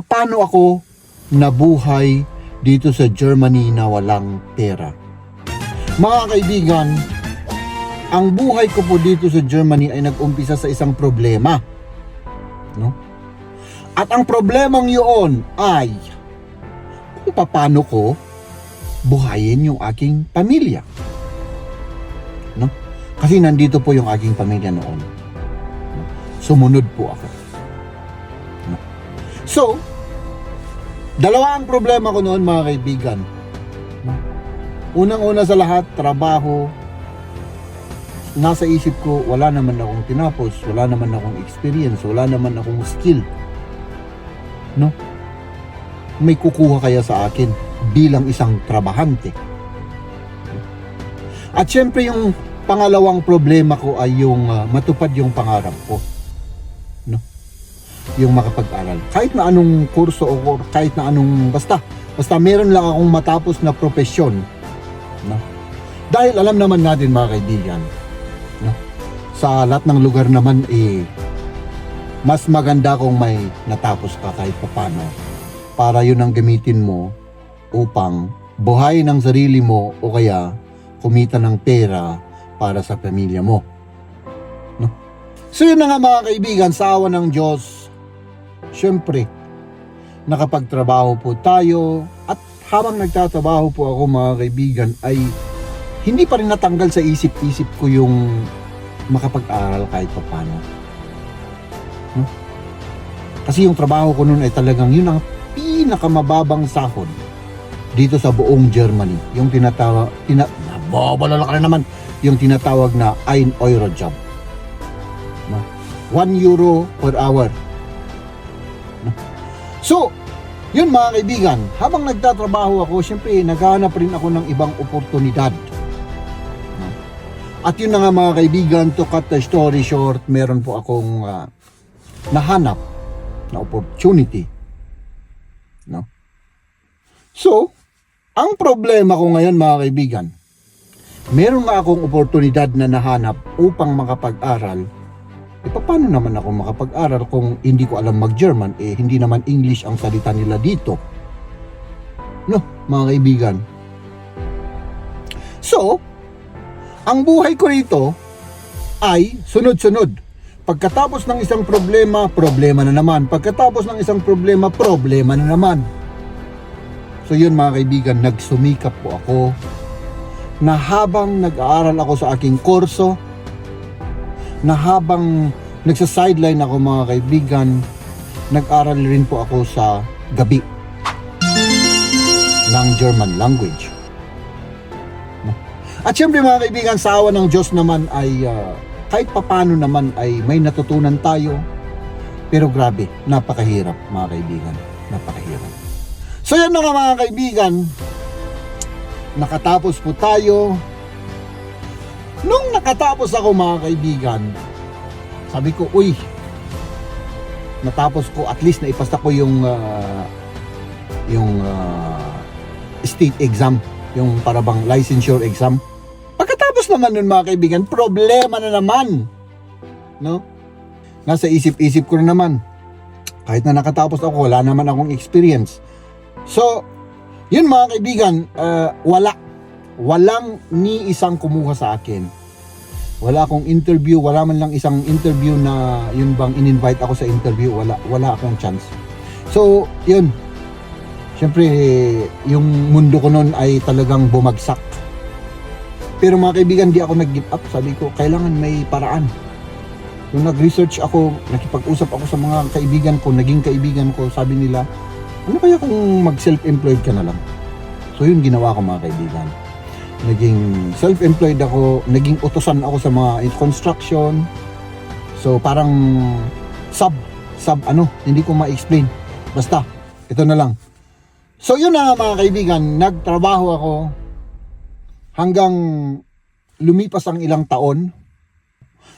paano ako nabuhay dito sa Germany na walang pera. Mga kaibigan, ang buhay ko po dito sa Germany ay nag-umpisa sa isang problema. No? At ang problemang yun ay kung paano ko buhayin yung aking pamilya. No? Kasi nandito po yung aking pamilya noon. No? Sumunod po ako. So, dalawa ang problema ko noon mga kaibigan. Unang-una sa lahat, trabaho. Nasa isip ko, wala naman akong tinapos, wala naman akong experience, wala naman akong skill. No? May kukuha kaya sa akin bilang isang trabahante. At syempre yung pangalawang problema ko ay yung ah, matupad yung pangarap ko. No? Yung makapag-aral. Kahit na anong kurso o kahit na anong basta basta meron lang akong matapos na profesyon. No? Dahil alam naman natin mga kaibigan, no? Sa lahat ng lugar naman eh mas maganda kung may natapos ka kahit papano para yun ang gamitin mo upang buhayin ang sarili mo o kaya kumita ng pera para sa pamilya mo. No? So yun na nga mga kaibigan, sa awa ng Diyos, syempre, nakapagtrabaho po tayo at habang nagtatrabaho po ako mga kaibigan ay hindi pa rin natanggal sa isip-isip ko yung makapag-aral kahit papano. No? Kasi yung trabaho ko noon ay talagang yun ang pinakamababang sahod dito sa buong Germany. Yung tinatawag, tina, nababalala ka na naman, yung tinatawag na 1 euro job. No? 1 euro per hour. So, yun mga kaibigan, habang nagtatrabaho ako, syempre naghahanap rin ako ng ibang oportunidad. At yun na nga mga kaibigan, to cut the story short, meron po akong ah, nahanap na opportunity. No? So, ang problema ko ngayon mga kaibigan, meron nga akong oportunidad na nahanap upang makapag-aral. Paano naman ako makapag-aral kung hindi ko alam mag-German, eh hindi naman English ang salita nila dito. No, mga kaibigan. So, ang buhay ko rito ay sunod-sunod. Pagkatapos ng isang problema, problema na naman. Pagkatapos ng isang problema, problema na naman. So yun mga kaibigan, nagsumikap po ako na habang nag-aaral ako sa aking kurso, na habang nagsa-sideline ako mga kaibigan, nag-aral rin po ako sa gabi ng German language. At syempre mga kaibigan, sa awa ng Diyos naman ay ah, kahit papano naman ay may natutunan tayo. Pero grabe, napakahirap mga kaibigan. Napakahirap. So yan na nga mga kaibigan, nakatapos po tayo. Nung nakatapos ako mga kaibigan, sabi ko, uy, natapos ko, at least naipasa ko yung ah, yung ah, state exam, yung parabang licensure exam. Pagkatapos naman nun mga kaibigan, problema na naman. No? Nasa isip-isip ko na naman. Kahit na nakatapos ako, wala naman akong experience. So, yun mga kaibigan, uh, wala. Walang ni isang kumuha sa akin. Wala akong interview, wala man lang isang interview na yun bang in-invite ako sa interview, wala, wala akong chance. So, yun. Siyempre, yung mundo ko noon ay talagang bumagsak. Pero mga kaibigan, di ako nag-give up. Sabi ko, kailangan may paraan. Nung nag-research ako, nakipag-usap ako sa mga kaibigan ko, naging kaibigan ko, sabi nila, ano kaya kung mag-self-employed ka na lang? So yun ginawa ko mga kaibigan. Naging self-employed ako, naging utosan ako sa mga construction. So parang sub, sub ano, hindi ko ma-explain. Basta, ito na lang. So yun na nga mga kaibigan, nagtrabaho ako hanggang lumipas ang ilang taon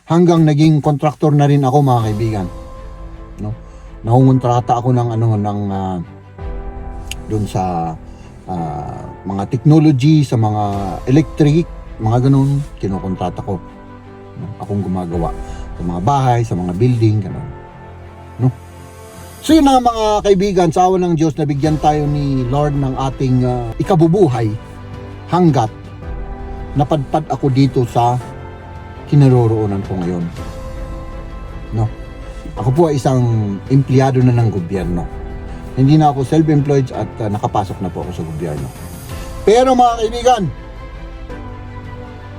hanggang naging contractor na rin ako mga kaibigan. No? Nangungontrata ako ng ano ng ah, doon sa ah, mga technology, sa mga electric, mga ganun, kinukontrata ko. No? Akong gumagawa sa mga bahay, sa mga building, ganun. No? So yun na mga kaibigan, sa awa ng Diyos, nabigyan tayo ni Lord ng ating ah, ikabubuhay hanggat napadpad ako dito sa kinaroroonan ko ngayon. No? Ako po ay isang empleyado na ng gobyerno. Hindi na ako self-employed at ah, nakapasok na po ako sa gobyerno. Pero mga kaibigan,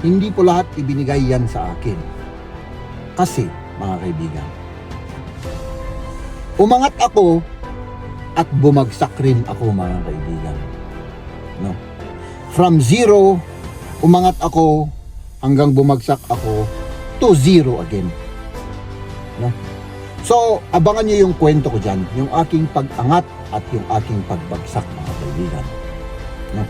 hindi po lahat ibinigay yan sa akin. Kasi, mga kaibigan, umangat ako at bumagsak rin ako mga kaibigan. No? From zero, umangat ako hanggang bumagsak ako to zero again. No? So, abangan niyo yung kwento ko dyan, yung aking pag-angat at yung aking pagbagsak mga kaibigan. No?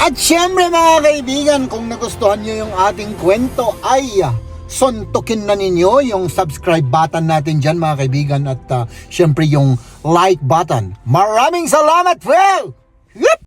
At syempre mga kaibigan, kung nagustuhan nyo yung ating kwento ay ah, suntukin na ninyo yung subscribe button natin dyan mga kaibigan at ah, syempre yung like button. Maraming salamat, Phil! Yep!